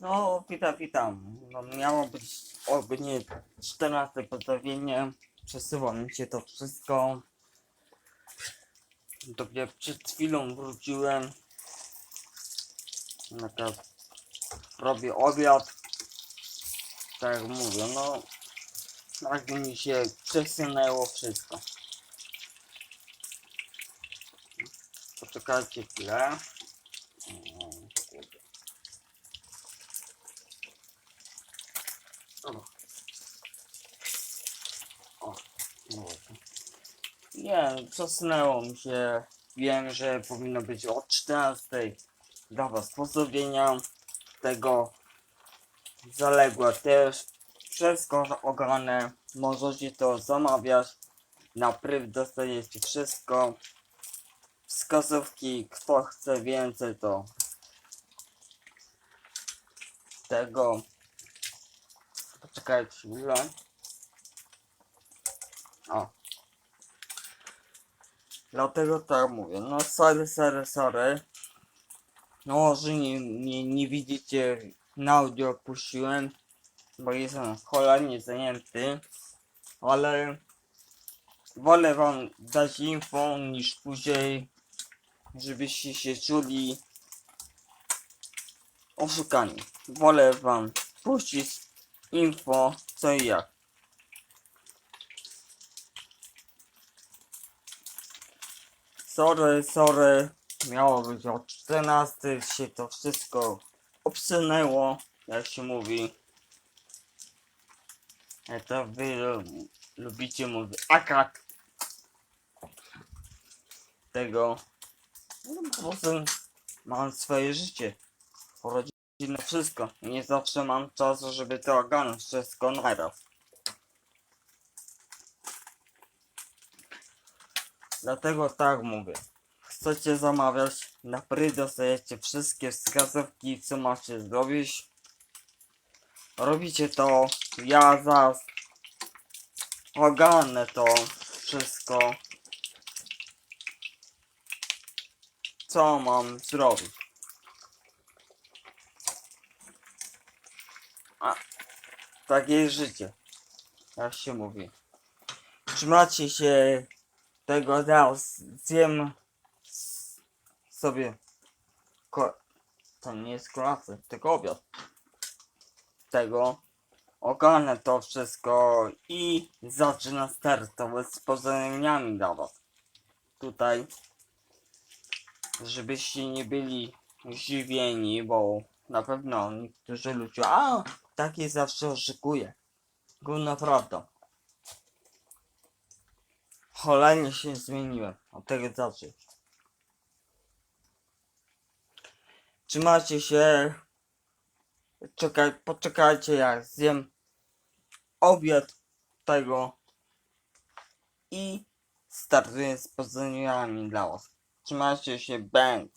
No, witam, witam. No, miało być o godzinie 14 pozdrowienie. Przesyło mi się to wszystko. Dopiero przed chwilą wróciłem. Taka robię obiad. Tak jak mówię, no tak mi się przesunęło wszystko. Poczekajcie chwilę. O, kurde. O. O. Nie, przesunęło mi się. Wiem, że powinno być o 14 dla was pozdrowienia. Tego zaległe też. Wszystko ograne. Możecie to zamawiać. Na pryw dostajecie wszystko. Wskazówki, kto chce więcej to tego Poczekajcie chwilę. O. Dlatego tak mówię. No sorry, sorry, sorry. No może nie, nie, nie widzicie na audio puściłem, bo jestem cholernie zajęty, ale wolę wam dać info niż później, żebyście się czuli oszukani. Wolę wam puścić info co i jak. Sorry, sorry. Miało być o 14 się to wszystko obsunęło, jak się mówi. Jak to wy lu- lubicie mówić akak tego. No po mam swoje życie. Rodzinne wszystko. Nie zawsze mam czasu, żeby to ogarnąć wszystko naraz. Dlatego tak mówię. Chcecie zamawiać, na pry dostajecie wszystkie wskazówki, co macie zrobić. Robicie to, ja zaraz ogarnę to wszystko. Co mam zrobić? A, takie jest życie. Jak się mówi. Trzymacie się tego zaraz zjem sobie ko to nie jest kolacja, tylko obiad. Tego ogarnę to wszystko i zaczyna startować z pozdrowieniami dla was. Tutaj żebyście nie byli zdziwieni, bo na pewno niektórzy ludzie, a taki zawsze oszukuje. Gówno prawda. Cholernie się zmieniłem. Od tego zacząć. Trzymajcie się. Czekaj, poczekajcie jak zjem obiad tego i startuję z pozdrowieniami dla was. Trzymajcie się, bęk.